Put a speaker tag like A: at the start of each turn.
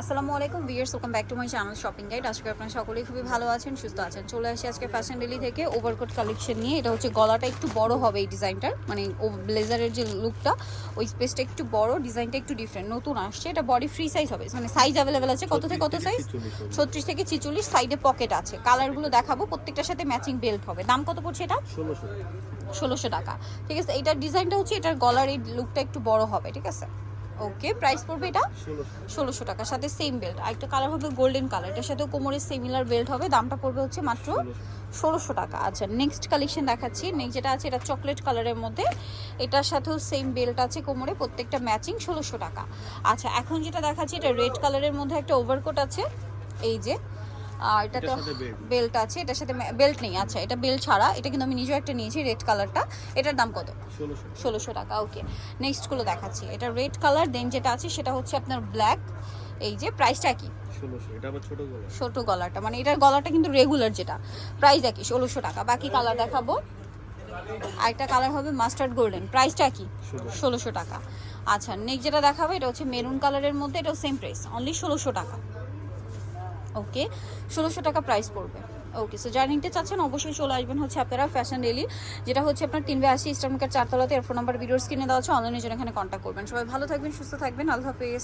A: আসসালামু আলাইকুম viewers welcome back to my channel shopping guide আজকে আপনারা সকলেই খুবই ভালো আছেন সুস্থ আছেন। চলে আসি আজকে ফ্যাশন ডেলি থেকে ওভারকোট কালেকশন নিয়ে। এটা হচ্ছে গলাটা একটু বড় হবে এই ডিজাইনটার মানে ও ব্লেজারের যে লুকটা ওই স্পেসটা একটু বড় ডিজাইনটা একটু ডিফারেন্ট নতুন আসছে এটা বডি ফ্রি সাইজ হবে। মানে সাইজ অ্যাভেলেবেল আছে কত থেকে কত সাইজ ছত্রিশ থেকে ছিচল্লিশ সাইডে পকেট আছে। কালারগুলো দেখাবো প্রত্যেকটার সাথে ম্যাচিং বেল্ট হবে। দাম কত পড়ছে এটা?
B: ষোলোশো
A: ষোলোশো টাকা। ঠিক আছে এটার ডিজাইনটা হচ্ছে এটার গলার এই লুকটা একটু বড় হবে ঠিক আছে? ওকে প্রাইস পড়বে এটা?
B: ষোলোশো।
A: টাকার সাথে সেম বেল্ট আরেকটা কালার হবে গোল্ডেন কালার এটার সাথে কোমরের সিমিলার বেল্ট হবে দামটা পড়বে হচ্ছে মাত্র ষোলোশো। টাকা। আচ্ছা নেক্সট কালেকশন দেখাচ্ছি। নেক্সট যেটা আছে এটা চকলেট কালারের মধ্যে এটার সাথেও সেম বেল্ট আছে কোমরে প্রত্যেকটা ম্যাচিং ষোলোশো টাকা। আচ্ছা এখন যেটা দেখাচ্ছি এটা রেড কালারের মধ্যে একটা ওভারকোট আছে এই যে আর এটা তো বেল্ট আছে এটার সাথে বেল্ট নেই আচ্ছা এটা বেল্ট ছাড়া এটা কিন্তু আমি নিজেও একটা নিয়েছি রেড কালারটা এটার দাম কত?
B: ষোলোশো
A: টাকা। ওকে নেক্সটগুলো দেখাচ্ছি। এটা রেড কালার দেন যেটা আছে সেটা হচ্ছে আপনার ব্ল্যাক এই যে প্রাইসটা কি?
B: ছোট গলা
A: গলাটা মানে এটার গলাটা কিন্তু রেগুলার যেটা। প্রাইস একই ষোলোশো টাকা। বাকি কালার দেখাবো। আরেকটা কালার হবে মাস্টার্ড গোল্ডেন প্রাইসটা কি। ষোলোশো। টাকা। আচ্ছা নেক্সট যেটা দেখাবো এটা হচ্ছে মেরুন কালারের মধ্যে এটাও সেম প্রাইস অনলি ষোলোশো টাকা। ওকে, ষোলোশো টাকা প্রাইস পড়বে। ওকে সো যারা নিতে চাচ্ছেন অবশ্যই চলে আসবেন হচ্ছে আপনারা ফ্যাশন ডেলি যেটা হচ্ছে আপনার তিনবে আশি ইস্টার্নকার চারতলাতে এর ফোন নাম্বার ভিডিওস কিনে দেওয়া আছে অনলাইনে জন্য এখানে কন্ট্যাক্ট করবেন। সবাই ভালো থাকবেন, সুস্থ থাকবেন, আল্লাহ হাফেজ।